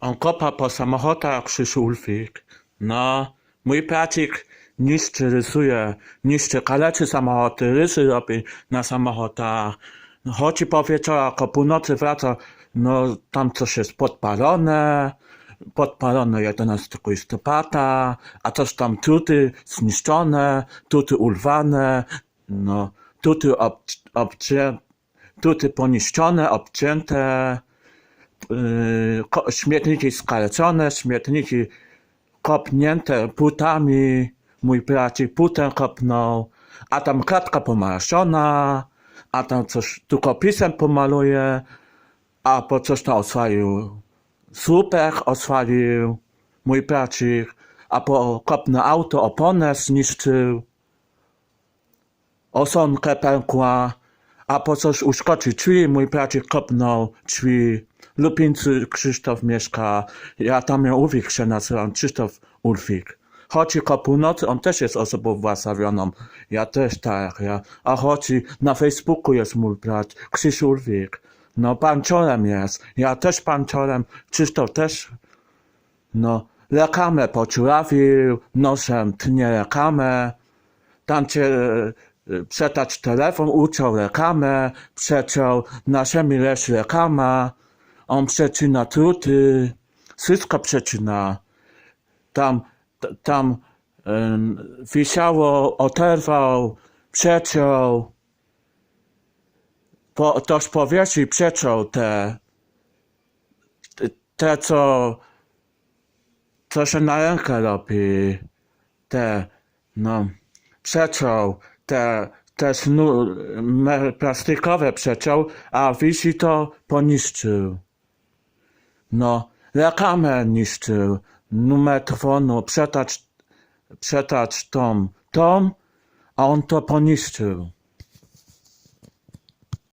On kopa po samochodach Krzysiu Ulfik. No, mój pracik niszczy, rysuje, niszczy, kaleczy samochody, rysy robi na samochodach. Chodzi po wieczorach, o północy wraca, no tam coś jest podpalone, podpalone 11 listopada, a coś tam tuty zniszczone, tuty urwane, no, tuty ob, obcię, tuty poniszczone, obcięte, śmietniki skaleczone, śmietniki kopnięte płótami, mój bracik płótę kopnął, a tam kratka pomarszczona, a tam coś długopisem pomaluje, a po coś tam oswalił słupek, oswalił mój bracik, a po kopne auto oponę zniszczył, osonkę pękła, a po coś uszkodzić drzwi, mój bracik kopnął drzwi. Lupincy Krzysztof mieszka, ja tam ją Ulfik się nazywam, Krzysztof Ulfik. Chodzi ko północy, on też jest osobą uwłasawioną, ja też tak, ja. A chodzi, na Facebooku jest mój brat, Krzyś Ulfik. No, panciorem jest, ja też panciorem, Krzysztof też no, rekamę pociurawił, nosem tnie rekamę, tam cię e, przetać telefon, uciął rekamę, przeciął, na ziemi leży rekama, on przecina truty, wszystko przecina. Tam, tam em, wisiało, oderwał, przeciął, po, toż powiesił, przeciął te, te co co się na rękę robi, te, no, przeciął, te, te snu, plastikowe przeciął, a wisi to poniszczył. No, reklamę niszczył, numer telefonu, przetacz, przetacz tom, tom, a on to poniszczył.